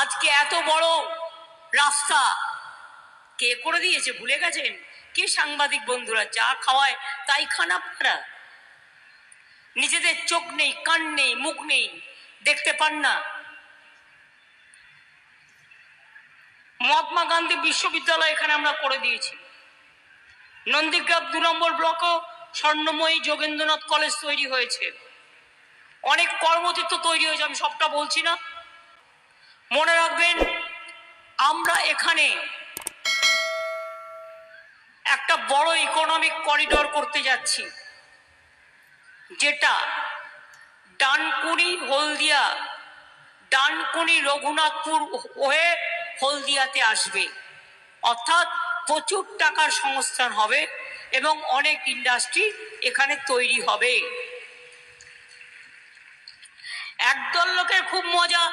আজকে এত বড় রাস্তা। কে করে দিয়েছে? ভুলে গেছেন? কে সাংবাদিক বন্ধুরা? যা খাওয়ায় তাই খান আপনারা। নিজেদের চোখ নেই, কান নেই, মুখ নেই, দেখতে পান না। মহাত্মা গান্ধী বিশ্ববিদ্যালয় এখানে আমরা করে দিয়েছি। নন্দীগ্রাম দু নম্বর ব্লকও স্বর্ণময়ী যোগেন্দ্রনাথ কলেজ তৈরি হয়েছে। অনেক কর্মতীর্থ তৈরি হয়েছে, আমি সবটা বলছি না। মনে রাখবেন, আমরা এখানে একটা বড় ইকোনমিক করিডোর করতে যাচ্ছি, যেটা ডানকুনি, হলদিয়া, ডানকুনি, রঘুনাথপুর হয়ে হলদিয়াতে আসবে। অর্থাৎ প্রচুর টাকার সংস্থান হবে এবং অনেক ইন্ডাস্ট্রি এখানে তৈরি হবে। একদল লোকের খুব মজা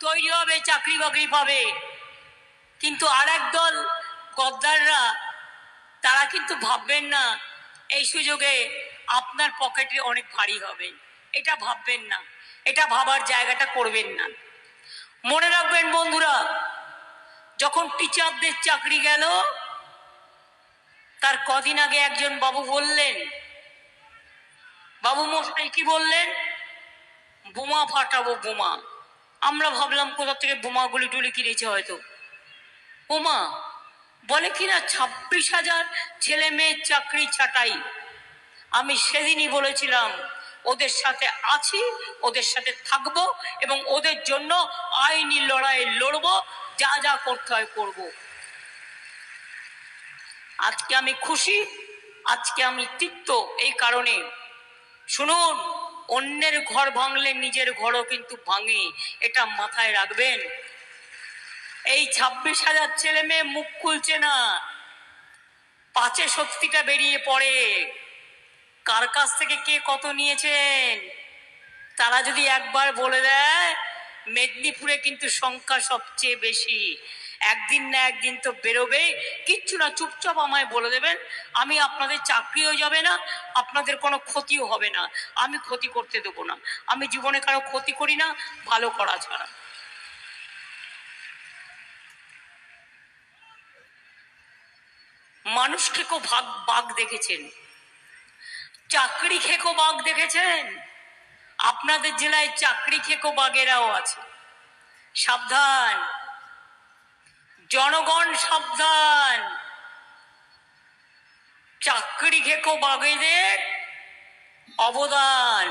তৈরি হবে, চাকরি বাকরি পাবে। কিন্তু আর দল গদ্দাররা, তারা কিন্তু ভাববেন না, এই সুযোগে আপনার পকেটে অনেক ভারী হবে। এটা ভাববেন না, এটা ভাবার জায়গাটা করবেন না। মনে রাখবেন বন্ধুরা, যখন টিচারদের চাকরি গেল, তার কদিন আগে একজন বাবু বললেন, বাবু মশাই কি বললেন? বোমা ফাটাবো বোমা। আমরা ভাবলাম কোথা থেকে বোমা গুলি টুলি কিনেছে হয়তো। বোমা বলে কিনা ছাব্বিশ হাজার ছেলে মেয়ের চাকরি ছাটাই। আমি সেদিনই বলেছিলাম, ওদের সাথে আছি, ওদের সাথে থাকব এবং ওদের জন্য আইনি লড়াই লড়বো, যা যা করতে হয় করব। আজকে আমি খুশি, আজকে আমি তিক্ত এই কারণে। শুনুন অন্যের ঘর ভাঙলে নিজের ঘরও কিন্তু ভাঙে। এটা মাথায় রাখবেন। এই ছাব্বিশ হাজার ছেলে মেয়ে মুখ খুলছে না। পাচে শক্তিটা বেরিয়ে পড়ে। কার কাছ থেকে কে কত নিয়েছেন? তারা যদি একবার বলে দেয়, মেদিনীপুরে কিন্তু সংখ্যা সবচেয়ে বেশি। একদিন না একদিন তো বেরোবে কিচ্ছু না, চুপচাপ আমায় বলে দেবেন, আমি আপনাদের চাকরিও যাবে না, আপনাদের কোনো ক্ষতিও হবে না, আমি ক্ষতি করতে দেবো না। আমি জীবনে কারও ক্ষতি করি না, ভালো করা ছাড়া। মানুষ খেকো ভাগ, বাঘ দেখেছেন। চাকরি খেকো বাঘ দেখেছেন। আপনাদের জেলায় চাকরি খেকো বাঘেরাও আছে। সাবধান। জনগণ সাবধান। চাকরি খেকো বাঘেদের অবদান।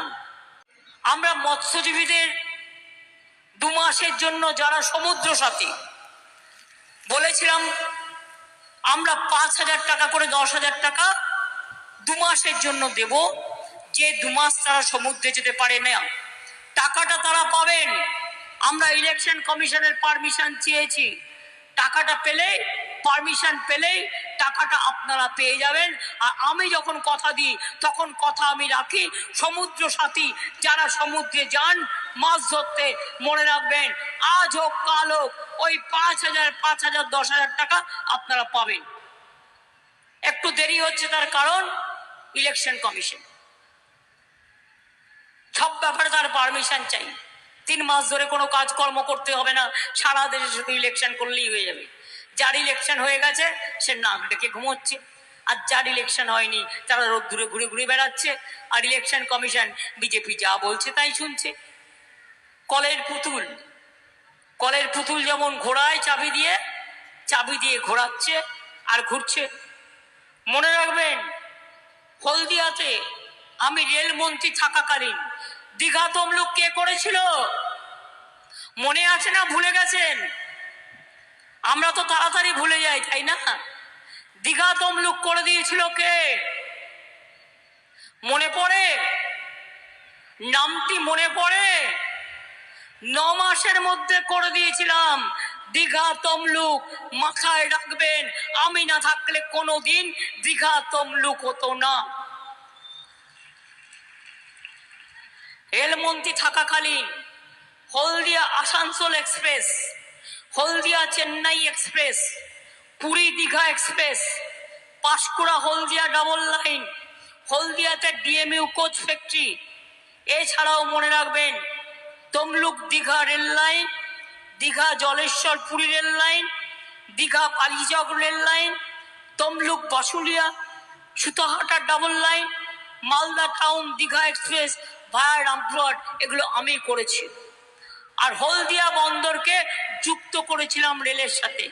আমরা মৎস্যজীবীদের দু মাসের জন্য যারা সমুদ্র সাথী, বলেছিলাম আমরা পাঁচ হাজার টাকা করে দশ হাজার টাকা দু মাসের জন্য দেব। যে দু মাস তারা সমুদ্রে যেতে পারে না, টাকাটা তারা পাবেন। আমরা ইলেকশন কমিশনের পারমিশন চেয়েছি। টাকাটা পেলে পারমিশন পেলেই টাকাটা আপনারা পেয়ে যাবেন। আর আমি যখন কথা দিই, তখন কথা আমি রাখি। সমুদ্র সাথী, যারা সমুদ্রে যান, মাছ ধরতে মনে রাখবেন, আজ হোক, কাল হোক, ওই পাঁচ হাজার পাঁচ হাজার, দশ হাজার টাকা আপনারা পাবেন। একটু দেরি হচ্ছে তার কারণ ইলেকশন কমিশন সব ব্যাপারে তার পারমিশন চাই। তিন মাস ধরে কোনো কাজকর্ম করতে হবে না। সারা দেশে শুধু ইলেকশন করলেই হয়ে যাবে। যার ইলেকশন হয়ে গেছে, সে নাক ডেকে ঘুমোচ্ছে। আর যার ইলেকশন হয়নি, তারা রোদ রোদ্দুরে ঘুরে ঘুরে বেড়াচ্ছে। আর ইলেকশন কমিশন বিজেপি যা বলছে তাই শুনছে। কলের পুতুল কলের পুতুল যেমন ঘোড়ায় চাবি দিয়ে চাবি দিয়ে ঘোরাচ্ছে আর ঘুরছে। মনে রাখবেন, হলদিয়াতে আমি রেলমন্ত্রী থাকাকালীন দীঘা তমলুক কে করেছিল? মনে আছে না? ভুলে গেছেন? আমরা তো তাড়াতাড়ি ভুলে যাই, তাই না? দীঘা তমলুক করে দিয়েছিল কে? মনে পড়ে? নামটি মনে পড়ে? ন মাসের মধ্যে করে দিয়েছিলাম। দীঘা তমলুক মাথায় রাখবেন। আমি না থাকলে কোনোদিন দীঘা তমলুক হতো না। রেলমন্ত্রী থাকাকালীন Haldia Asansol express, Haldia Chennai express Puri Digha express, Panskura Haldia double line, হলদিয়াতে DMU coach factory. এছাড়াও মনে রাখবেন, Tamluk Digha rail line, Digha Jaleswar Puri rail line, Digha Kalichak rail line, Tamluk Basulia, Sutahata double line, Malda town Digha express via Rampurhat এগুলো আমি করেছি। আর হলদিয়া বন্দরকে যুক্ত করেছিলাম রেলের সাথে,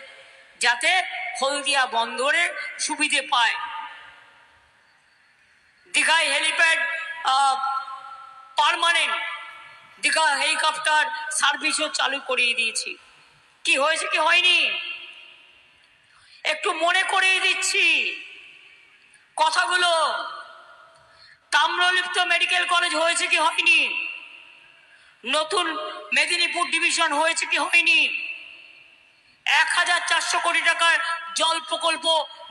যাতে হলদিয়া বন্দরে সুবিধে পায়। দীঘায় হেলিপ্যাড পারমানেন্ট, দীঘা হেলিকপ্টার সার্ভিসও চালু করিয়ে দিয়েছি। কি হয়েছে কি হয়নি? একটু মনে করিয়ে দিচ্ছি। কথাগুলো তাম্রলিপ্ত মেডিকেল কলেজ হয়েছে কি হয়নি? নতুন মেদিনীপুর ডিভিশন হয়েছে কি হয়নি? এক হাজার চারশো কোটি টাকার জল প্রকল্প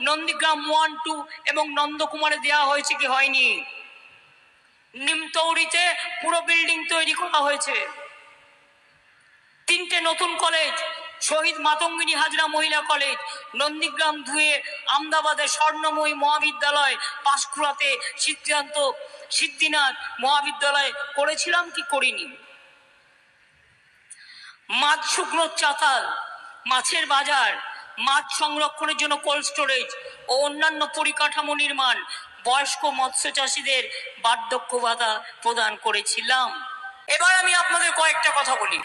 নন্দীগ্রাম ওয়ান, টু এবং নন্দকুমারে দেওয়া হয়েছে কি হয়নি? নিমতৌড়িতে পুরো বিল্ডিং তৈরি করা হয়েছে। তিনটে নতুন কলেজ শহীদ মাতঙ্গিনী হাজরা মহিলা কলেজ, নন্দীগ্রাম ধুয়ে আমদাবাদে স্বর্ণময়ী মহাবিদ্যালয় পাঁশকুড়াতে সিদ্ধান্ত, সিদ্ধিনাথ মহাবিদ্যালয় করেছিলাম কি করিনি? মাছ শুকনো চাতাল, মাছের বাজার, মাছ সংরক্ষণের জন্য কোল্ড স্টোরেজ ও অন্যান্য পরিকাঠামো নির্মাণ বয়স্ক মৎস্য চাষীদের বার্ধক্য ভাতা প্রদান করেছিলাম। এবার আমি আপনাদের কয়েকটা কথা বলি।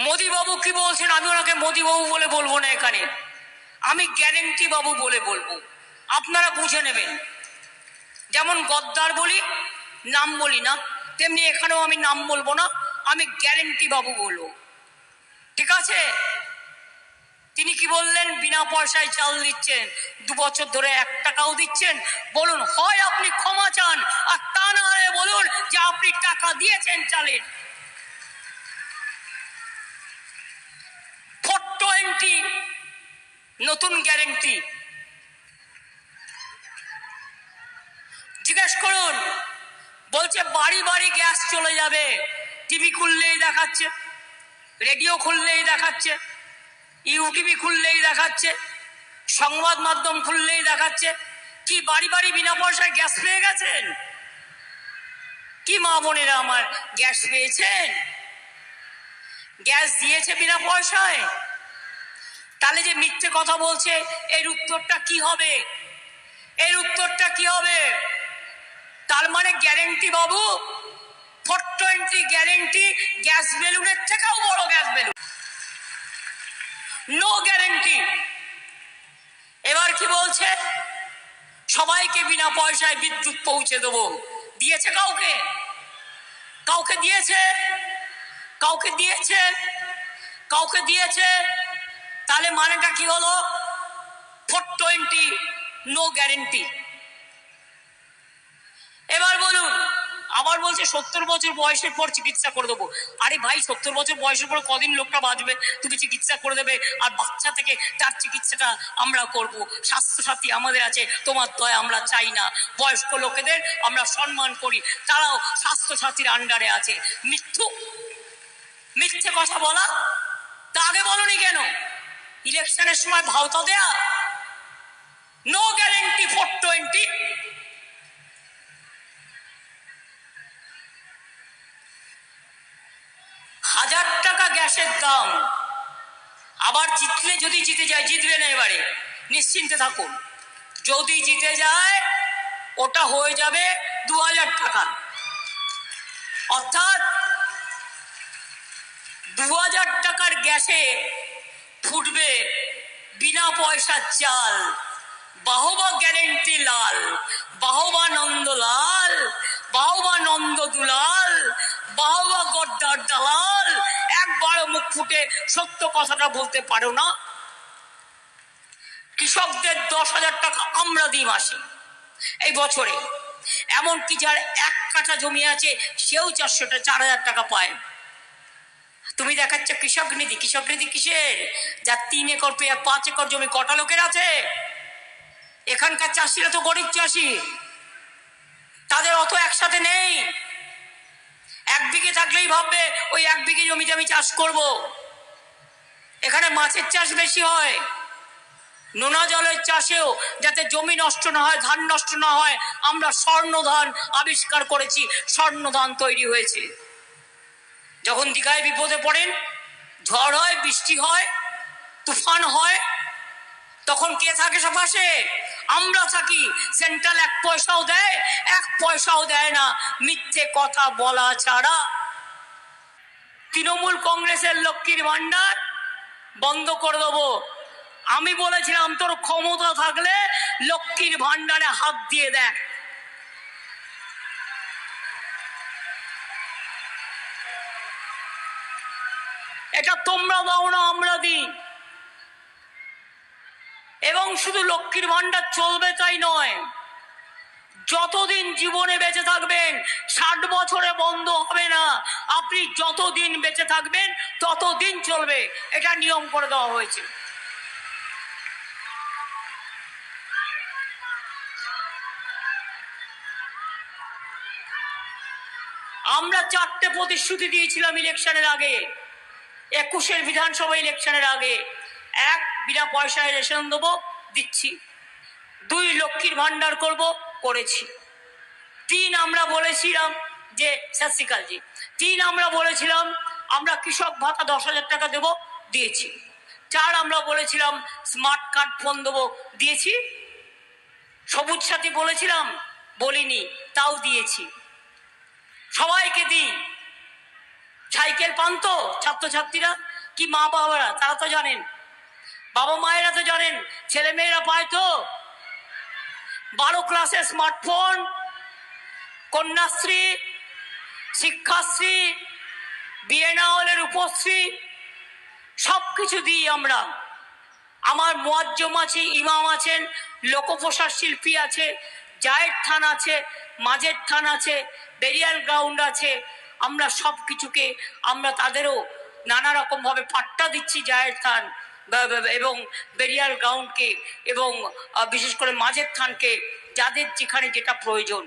মোদিবাবু কি বলছেন? আমি ওনাকে মোদিবাবু বলে বলব না এখানে। আমি গ্যারেন্টি বাবু বলে বলব। আপনারা বুঝে নেবেন। যেমন গদ্দার বলি, নাম বলি না। তেমনি এখানেও আমি নাম বলব না। আমি গ্যারেন্টি বাবু বলব। ঠিক আছে? তিনি কি বললেন? বিনা পয়সায় চাল দিচ্ছেন, দু বছর ধরে এক টাকাও দিচ্ছেন। বলুন, হয় আপনি ক্ষমা চান। আর তা না হলে বলুন যে আপনি টাকা দিয়েছেন চালের। টোয়েন্টি নতুন গ্যারেন্টি জিজ্ঞেস করুন, বলছে বাড়ি বাড়ি গ্যাস চলে যাবে, টিভি খুললেই দেখাচ্ছে, রেডিও খুললেই দেখাচ্ছে ইউটিভি খুললেই দেখাচ্ছে, সংবাদ মাধ্যম খুললেই দেখাচ্ছে, কি বাড়ি বাড়ি বিনা পয়সায় গ্যাস পেয়ে গেছেন? কি মা বোনেরা আমার গ্যাস পেয়েছেন? গ্যাস দিয়েছে বিনা পয়সায়? তাহলে যে মিথ্যে কথা বলছে, এর উত্তরটা কি হবে? এর উত্তরটা কি হবে? তার মানে গ্যারেন্টি বাবু ফোর টোয়েন্টি গ্যারেন্টি গ্যাস বেলুনের থেকেও বড় গ্যাস বেলুন নো গ্যারেন্টি এবার কি বলছে? সবাইকে বিনা পয়সায় বিদ্যুৎ পৌঁছে দেবো। দিয়েছে কাউকে? কাউকে দিয়েছে? কাউকে দিয়েছে? কাউকে দিয়েছে? তাহলে মানেটা কি হলো? ফোর টোয়েন্টি নো গ্যারেন্টি এবার বলুন, আবার বলছে সত্তর বছর বয়সের পর চিকিৎসা করে দেবো। আরে ভাই, সত্তর বছর বয়সের পর কদিন লোকটা বাঁচবে? তুমি চিকিৎসা করে দেবে আর বাচ্চা থেকে তার চিকিৎসাটা আমরা করব। স্বাস্থ্যসাথী আমাদের আছে, তোমার দয়া আমরা চাই না। বয়স্ক লোকেদের আমরা সম্মান করি। তারাও স্বাস্থ্যসাথীর আন্ডারে আছে। মৃত্যু মিথ্যে কথা বলা? তা আগে বলনি কেন? ইলেকশনের সময় ভাওতা দেয়া? নো গ্যারেন্টি ফোর টোয়েন্টি হাজার টাকা গ্যাসের দাম। আবার জিতলে যদি জিতে যায়, জিতবে না এবারে। নিশ্চিন্তে থাকুন। যদি জিতে যায়, ওটা হয়ে যাবে দু হাজার টাকা। অর্থাৎ দু হাজার টাকার গ্যাসে ফুটবে বিনা পয়সার চাল। বাহবা গ্যারেন্টি লাল, বাহবা নন্দ লাল, বাহবা নন্দ দুলাল, বাহবা গদ্দার দালাল। একবারও মুখ ফুটে সত্য কথাটা বলতে পারো না। কৃষকদের দশ হাজার টাকা আমরা দিই মাসে, এই বছরে। এমনকি যার এক কাঠা জমি আছে, সেও চারশোটা, চার হাজার টাকা পায়। তুমি দেখাচ্ছ কৃষক নিধি কৃষক নিধি কিসের? যার তিন একর পেয়ে পাঁচ একর জমি কটা লোকের আছে? এখানকার চাষিরা তো গরিব চাষি। তাদের অত একসাথে নেই। এক বিঘে থাকলেই ভাববে, ওই এক বিঘে জমিতে আমি চাষ করব। এখানে মাছের চাষ বেশি হয়। নোনা জলের চাষেও যাতে জমি নষ্ট না হয়, ধান নষ্ট না হয়, আমরা স্বর্ণ ধান আবিষ্কার করেছি স্বর্ণ ধান তৈরি হয়েছে। যখন দীঘায় বিপদে পড়েন, ঝড় হয়, বৃষ্টি হয়, তুফান হয়, তখন কে থাকে পাশে আমরা থাকি। সেন্ট্রাল এক পয়সাও দেয়, এক পয়সাও দেয় না। মিথ্যে কথা বলা ছাড়া। তৃণমূল কংগ্রেসের লক্ষ্মীর ভান্ডার বন্ধ করে দেবো। আমি বলেছিলাম, তোর ক্ষমতা থাকলে লক্ষ্মীর ভান্ডারে হাত দিয়ে দেখ। এটা তোমরা দাও না, আমরা দিই। এবং শুধু লক্ষ্মীর ভান্ডার চলবে তাই নয়, যতদিন জীবনে বেঁচে থাকবেন, ষাট বছরে বন্ধ হবে না। আপনি যতদিন বেঁচে থাকবেন, ততদিন চলবে। এটা নিয়ম করে দেওয়া হয়েছে। আমরা চারটে প্রতিশ্রুতি দিয়েছিলাম ইলেকশনের আগে। একুশের বিধানসভা ইলেকশনের আগে এক বিনা পয়সায় রেশন দেবো, দিচ্ছি। দুই লক্ষ্মীর ভান্ডার করব, করেছি। তিন আমরা বলেছিলাম যে সত তিন আমরা বলেছিলাম, আমরা কৃষক ভাতা দশ হাজার টাকা দেব, দিয়েছি। চার আমরা বলেছিলাম, স্মার্ট কার্ড ফোন দেবো, দিয়েছি। সবুজ সাথী বলেছিলাম, বলিনি, তাও দিয়েছি। সবাইকে দিই। সাইকেল পান তো ছাত্রছাত্রীরা, কি মা বাবারা, তারা তো জানেন। বাবা মায়েরা তো জানেন, ছেলে মেয়েরা পায় তো। বারো ক্লাসে স্মার্টফোন কন্যাশ্রী, শিক্ষাশ্রী, বিয়ে না হলে রূপশ্রী সব কিছু দিই আমরা। আমার মোয়াজ্জম আছে, ইমাম আছেন লোকপ্রসার শিল্পী আছে জায়ের থান আছে মাঝের থান আছে, বেরিয়াল গ্রাউন্ড আছে আমরা সব কিছুকে আমরা তাদেরও নানা রকমভাবে পাট্টা দিচ্ছি জায়ের থান এবং বেরিয়াল গ্রাউন্ডকে, এবং বিশেষ করে মাঝের থানকে, যাদের যেখানে যেটা প্রয়োজন।